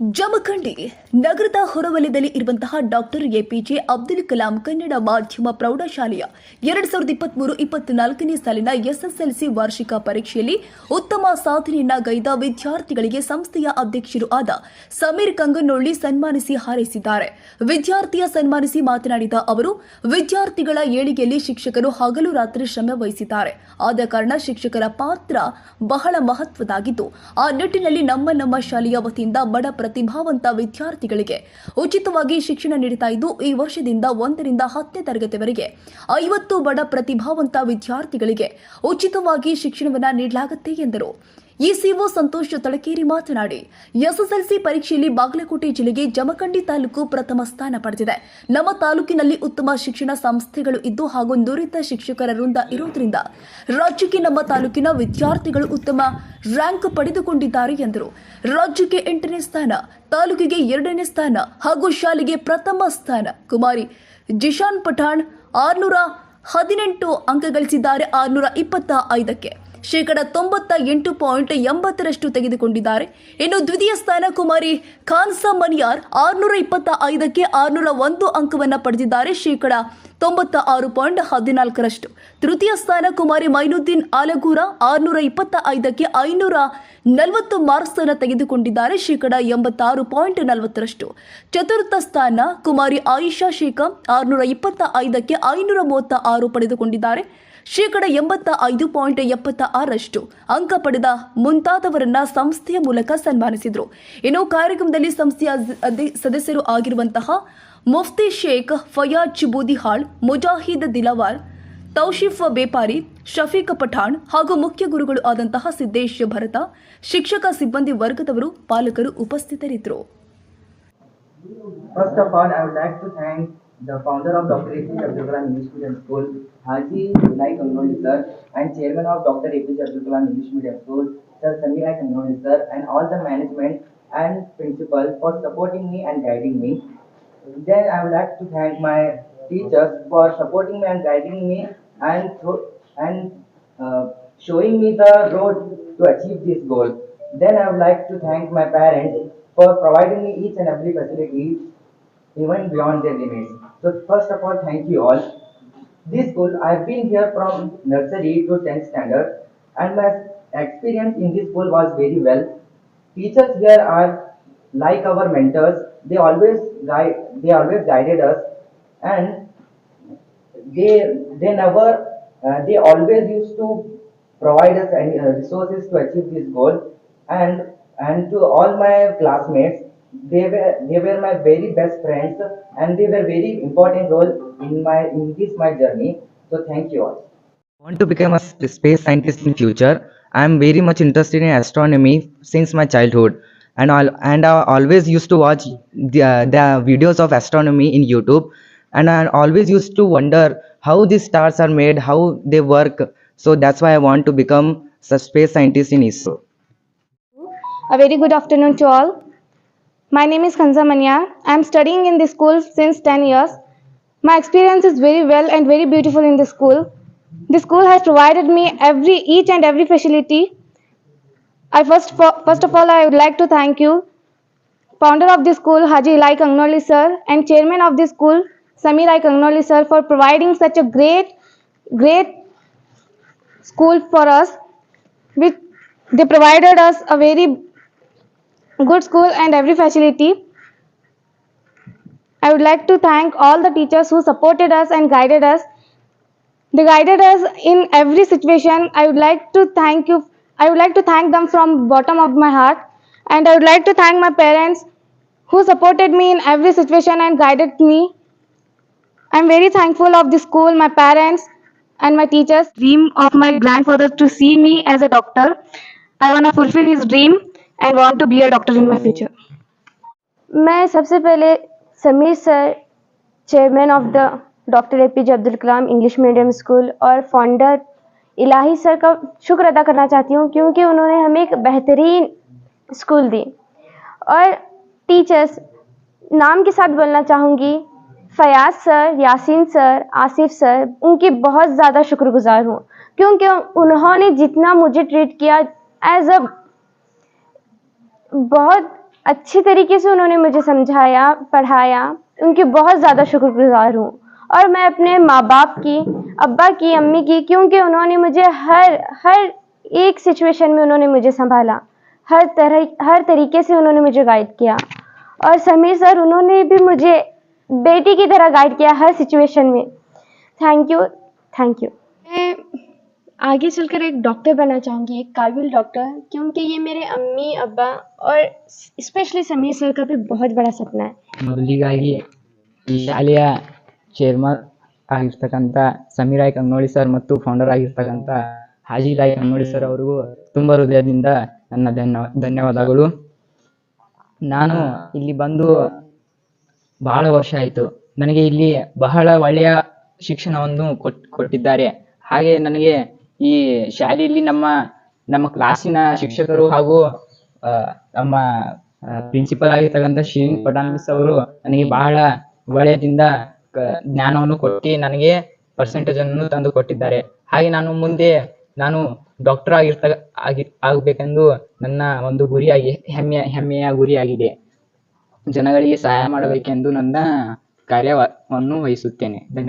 ಜಮಖಂಡಿ ನಗರದ ಹೊರವಲಯದಲ್ಲಿ ಇರುವಂತಹ ಡಾಕ್ಟರ್ ಎಪಿಜೆ ಅಬ್ದುಲ್ ಕಲಾಂ ಕನ್ನಡ ಮಾಧ್ಯಮ ಪ್ರೌಢಶಾಲೆಯ ಎರಡ್ ಸಾವಿರದ ಇಪ್ಪತ್ಮೂರು, ಇಪ್ಪತ್ನಾಲ್ಕನೇ ಸಾಲಿನ ಎಸ್ಎಸ್ಎಲ್ಸಿ ವಾರ್ಷಿಕ ಪರೀಕ್ಷೆಯಲ್ಲಿ ಉತ್ತಮ ಸಾಧನೆಯನ್ನ ಗೈದ ವಿದ್ಯಾರ್ಥಿಗಳಿಗೆ ಸಂಸ್ಥೆಯ ಅಧ್ಯಕ್ಷರು ಆದ ಸಮೀರ್ ಕಂಗನೊಳ್ಳಿ ಸನ್ಮಾನಿಸಿ ಹಾರೈಸಿದ್ದಾರೆ. ವಿದ್ಯಾರ್ಥಿಯ ಸನ್ಮಾನಿಸಿ ಮಾತನಾಡಿದ ಅವರು, ವಿದ್ಯಾರ್ಥಿಗಳ ಏಳಿಗೆಯಲ್ಲಿ ಶಿಕ್ಷಕರು ಹಗಲು ರಾತ್ರಿ ಶ್ರಮ ವಹಿಸಿದ್ದಾರೆ. ಆದ ಕಾರಣ ಶಿಕ್ಷಕರ ಪಾತ್ರ ಬಹಳ ಮಹತ್ವದಾಗಿದ್ದು ಆ ನಿಟ್ಟಿನಲ್ಲಿ ನಮ್ಮ ನಮ್ಮ ಶಾಲೆಯ ವತಿಯಿಂದ ಬಡ ಪ್ರತಿಭಾವಂತ ವಿದ್ಯಾರ್ಥಿಗಳಿಗೆ ಉಚಿತವಾಗಿ ಶಿಕ್ಷಣ ನೀಡುತ್ತಾ ಇದ್ದು, ಈ ವರ್ಷದಿಂದ ಒಂದರಿಂದ ಹತ್ತನೇ ತರಗತಿವರೆಗೆ ಐವತ್ತು ಬಡ ಪ್ರತಿಭಾವಂತ ವಿದ್ಯಾರ್ಥಿಗಳಿಗೆ ಉಚಿತವಾಗಿ ಶಿಕ್ಷಣವನ್ನು ನೀಡಲಾಗುತ್ತೆ ಎಂದರು. ಇಸಿಒ ಸಂತೋಷ್ ತಳಕೇರಿ ಮಾತನಾಡಿ, ಎಸ್ಎಸ್ಎಲ್ಸಿ ಪರೀಕ್ಷೆಯಲ್ಲಿ ಬಾಗಲಕೋಟೆ ಜಿಲ್ಲೆಗೆ ಜಮಖಂಡಿ ತಾಲೂಕು ಪ್ರಥಮ ಸ್ಥಾನ ಪಡೆದಿದೆ. ನಮ್ಮ ತಾಲೂಕಿನಲ್ಲಿ ಉತ್ತಮ ಶಿಕ್ಷಣ ಸಂಸ್ಥೆಗಳು ಇದ್ದು ಹಾಗೂ ನುರಿತ ಶಿಕ್ಷಕರ ವೃಂದ ಇರುವುದರಿಂದ ರಾಜ್ಯಕ್ಕೆ ನಮ್ಮ ತಾಲೂಕಿನ ವಿದ್ಯಾರ್ಥಿಗಳು ಉತ್ತಮ ರ್ಯಾಂಕ್ ಪಡೆದುಕೊಂಡಿದ್ದಾರೆ ಎಂದರು. ರಾಜ್ಯಕ್ಕೆ ಎಂಟನೇ ಸ್ಥಾನ, ತಾಲೂಕಿಗೆ ಎರಡನೇ ಸ್ಥಾನ ಹಾಗೂ ಶಾಲೆಗೆ ಪ್ರಥಮ ಸ್ಥಾನ. ಕುಮಾರಿ ಜಿಶಾನ್ ಪಠಾಣ್ ಆರ್ನೂರ ಹದಿನೆಂಟು ಅಂಕ ಗಳಿಸಿದ್ದಾರೆ, ಆರ್ನೂರ ಇಪ್ಪತ್ತ ಐದಕ್ಕೆ. ಶೇಕಡ ತೊಂಬತ್ತ ಎಂಟು ಪಾಯಿಂಟ್ ಎಂಬತ್ತರಷ್ಟು ತೆಗೆದುಕೊಂಡಿದ್ದಾರೆ. ಇನ್ನು ದ್ವಿತೀಯ ಸ್ಥಾನ ಕುಮಾರಿ ಖಾನ್ಸಾ ಮನಿಯಾರ್ ಆರುನೂರ ಇಪ್ಪತ್ತ ಐದಕ್ಕೆ ಆರುನೂರ ಒಂದು ಅಂಕವನ್ನು ಪಡೆದಿದ್ದಾರೆ. ಶೇಕಡ ತೊಂಬತ್ತ ಆರು ಪಾಯಿಂಟ್ ಹದಿನಾಲ್ಕರಷ್ಟು. ತೃತೀಯ ಸ್ಥಾನ ಕುಮಾರಿ ಮೈನುದ್ದೀನ್ ಆಲಗೂರ ಆರುನೂರ ಇಪ್ಪತ್ತ ಐದಕ್ಕೆ ಐನೂರ ನಲವತ್ತು ಮಾರ್ಕ್ಸ್ ಅನ್ನು ತೆಗೆದುಕೊಂಡಿದ್ದಾರೆ. ಶೇಕಡ ಎಂಬತ್ತಾರು ಪಾಯಿಂಟ್ ನಲವತ್ತರಷ್ಟು. ಚತುರ್ಥ ಸ್ಥಾನ ಕುಮಾರಿ ಆಯಿಷಾ ಶೇಖ್ ಆರುನೂರ ಇಪ್ಪತ್ತ ಐದಕ್ಕೆ ಐನೂರ ಮೂವತ್ತ ಆರು ಪಡೆದುಕೊಂಡಿದ್ದಾರೆ. ಶೇಕಡ ಎಂಬತ್ತ ಐದು ಪಾಯಿಂಟ್ ಎಪ್ಪತ್ತ ಆರಷ್ಟು ಅಂಕ ಪಡೆದ ಮುಂತಾದವರನ್ನ ಸಂಸ್ಥೆಯ ಮೂಲಕ ಸನ್ಮಾನಿಸಿದರು. ಇನ್ನು ಕಾರ್ಯಕ್ರಮದಲ್ಲಿ ಸಂಸ್ಥೆಯ ಸದಸ್ಯರು ಆಗಿರುವಂತಹ ಮುಫ್ತಿ ಶೇಖ್, ಫಯಾಜ್ ಚಿಬೂದಿಹಾಳ್ ಮುಜಾಹಿದ್ ದಿಲಾವಾರ್, ತೌಶಿಫ್ ಬೇಪಾರಿ, ಶಫೀಕ್ ಪಠಾಣ್ ಹಾಗೂ ಮುಖ್ಯ ಗುರುಗಳು ಆದಂತಹ ಸಿದ್ದೇಶ್ ಭರತ, ಶಿಕ್ಷಕ ಸಿಬ್ಬಂದಿ ವರ್ಗದವರು, ಪಾಲಕರು ಉಪಸ್ಥಿತರಿದ್ದರು. The founder of Dr. APJ Abdul Kalam English Medium School, Haji Ulai Kangnoli sir, and chairman of Dr. APJ Abdul Kalam English Medium School, Sir Samira Kangnoli sir, and all the management and principal for supporting me and guiding me. Then I would like to thank my teachers for supporting me and guiding me and and uh, showing me the road to achieve this goal. Then I would like to thank my parents for providing me each and every facility even beyond their limits. So first of all, thank you all. This school, I've been here from nursery to 10th standard and my experience in this school was very well. Teachers here are like our mentors. They always guide, they always guided us and they, they never, uh, they always used to provide us any uh, resources to achieve this goal and and to all my classmates they were they were my very best friends and they were very important role in my in this my journey. So thank you all. I want to become a space scientist in future? I am very much interested in astronomy since my childhood. And all and i always used to watch the, uh, the videos of astronomy in youtube. And i always used to wonder how these stars are made how they work. So that's why i want to become a space scientist in isro. A very good afternoon to all. My name is Kanza Manya. I am studying in this school since 10 years. My experience is very well and very beautiful in this school. The school has provided me every each and every facility. I first first of all I would like to thank you, founder of this school Haji Ilai Kangnoli sir and chairman of this school Samir I Kangnoli sir for providing such a great great school for us. Which they provided us a very good school and every facility. I would like to thank all the teachers who supported us and guided us. They guided us in every situation. I would like to thank you. I would like to thank them from bottom of my heart. And I would like to thank my parents who supported me in every situation and guided me. I'm very thankful of the school, my parents, and my teachers. Dream of my grandfather to see me as a doctor. I want to fulfill his dream and want to be a doctor in my future. मैं सबसे पहले Sameer sir chairman of the doctor A P J Abdul Kalam English medium school और founder Ilahi sir का शुक्र अदा करना चाहती हूँ क्योंकि उन्होंने हमें एक बेहतरीन स्कूल दी। और टीचर्स नाम के साथ बोलना चाहूँगी Fayaz sir Yasin sir Asif sir उनकी बहुत ज़्यादा शुक्रगुजार हूँ। क्योंकि उन्होंने जितना मुझे ट्रीट किया एज अ बहुत अच्छी तरीके से उन्होंने मुझे समझाया, पढ़ाया। उनकी बहुत ज़्यादा शुक्रगुजार हूँ। और मैं अपने माँ बाप की, अब्बा की, अम्मी की, क्योंकि उन्होंने मुझे हर हर एक सिचुएशन में उन्होंने मुझे संभाला। हर तरह, हर तरीके से उन्होंने मुझे गाइड किया। और समीर सर, उन्होंने भी मुझे बेटी की तरह गाइड किया हर सिचुएशन में। Thank you thank you. आगे चलकर एक डॉक्टर बनना चाहूँगी एक काबिल डॉक्टर क्योंकि ये मेरे अम्मी अब्बा और स्पेशली समीर सर का भी बहुत बड़ा सपना है ಮೊದಲಿಗಾಗಿ ಈ ಶಾಲೆಯ ಚೇರ್ಮನ್ ಆಗಿರ್ತಕ್ಕಂಥ ಸಮೀರ್ ರಾಯ್ ಕನ್ನೋಳಿ ಸರ್ ಮತ್ತು ಫೌಂಡರ್ ಆಗಿರ್ತಕ್ಕಂಥ ಹಾಜಿ ರಾಯ್ ಕನ್ನೋಳಿ ಸರ್ ಅವರಿಗೂ ತುಂಬ ಹೃದಯದಿಂದ ನನ್ನ ಧನ್ಯ ಧನ್ಯವಾದಗಳು ನಾನು ಇಲ್ಲಿ ಬಂದು ಬಹಳ ವರ್ಷ ಆಯಿತು ನನಗೆ ಇಲ್ಲಿ ಬಹಳ ಒಳ್ಳೆಯ ಶಿಕ್ಷಣವನ್ನು ಕೊಟ್ ಕೊಟ್ಟಿದ್ದಾರೆ ಹಾಗೆ ನನಗೆ ಈ ಶಾಲೆಯಲ್ಲಿ ನಮ್ಮ ನಮ್ಮ ಕ್ಲಾಸಿನ ಶಿಕ್ಷಕರು ಹಾಗೂ ಆ, ನಮ್ಮ ಪ್ರಿನ್ಸಿಪಲ್ ಆಗಿರ್ತಕ್ಕಂತ ಶ್ರೀ ಫಡ್ನವೀಸ್ ಅವರು ನನಗೆ ಬಹಳ ಒಳ್ಳೆಯದಿಂದ ಜ್ಞಾನವನ್ನು ಕೊಟ್ಟು ನನಗೆ ಪರ್ಸೆಂಟೇಜ್ ಅನ್ನು ತಂದು ಕೊಟ್ಟಿದ್ದಾರೆ. ಹಾಗೆ ನಾನು ಮುಂದೆ ನಾನು ಡಾಕ್ಟರ್ ಆಗಿರ್ತ ಆಗಿ ಆಗಬೇಕೆಂದು ನನ್ನ ಒಂದು ಗುರಿಯಾಗಿ ಹೆಮ್ಮೆಯ ಹೆಮ್ಮೆಯ ಗುರಿಯಾಗಿದೆ. ಜನಗಳಿಗೆ ಸಹಾಯ ಮಾಡಬೇಕೆಂದು ನನ್ನ ಕಾರ್ಯವನ್ನು ವಹಿಸುತ್ತೇನೆ. ಧನ್ಯವಾದ.